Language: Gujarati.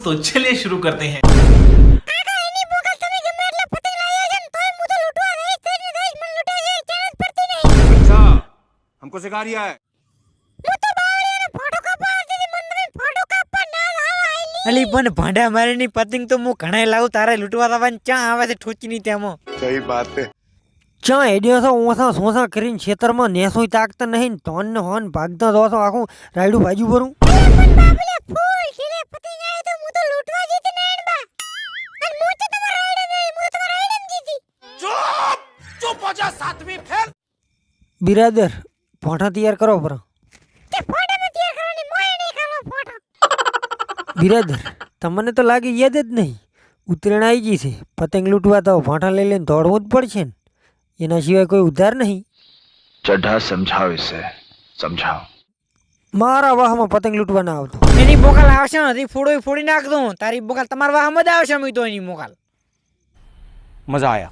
तो चलिए शुरू करते हैं એની બોગલ તમે ગમે એટલે પતંગ લાવ્યા છે ને તોય હું તો લૂંટવા રહીશ તેજ ને દેશ મને લૂંટે છે ચેન જ પડતી નહીં अच्छा हमको सिखा रिया है હું તો બાવળીયાનો ફોટો કાપવા આવતી હતી મને તમે ફોટો કાપવા ના જ આવા આઈલી અલી પણ ભાંડા મારીની પતંગ તો હું ઘણા લાવું તારે લૂંટવા આવવાની ચા આવે છે ઠોચીની તેમાં सही बात है ચા એડિયો છો ઓસા સોસા કરીને ખેતરમાં નેસોય તાકતા નહીં ને તોન ને હોન ભાગતા દોસો આખું રાયડું ભાજ્યું ભરું જા સાતમી ફેલ બિરાદર ફોટા તૈયાર કરો પર બિરાદર તમને તો લાગે યાદ જ નહીં. ઉત્તરાયણ આવી ગઈ છે. પતંગ લૂંટવા તો ફોટા લઈ લઈને દોડવું જ પડશે ને. એના સિવાય કોઈ ઉધાર નહીં. ચઢા સમજાવ છે. સમજાવ. મારા વાહમાં પતંગ લૂંટવા ના આવતો. એની મોકલ આવશે નથી ફોડો ફોડી નાખ દઉં. તારી મોકલ તમારા વાહમાં જ આવશે હું તો એની મોકાલ. મજા આવ્યા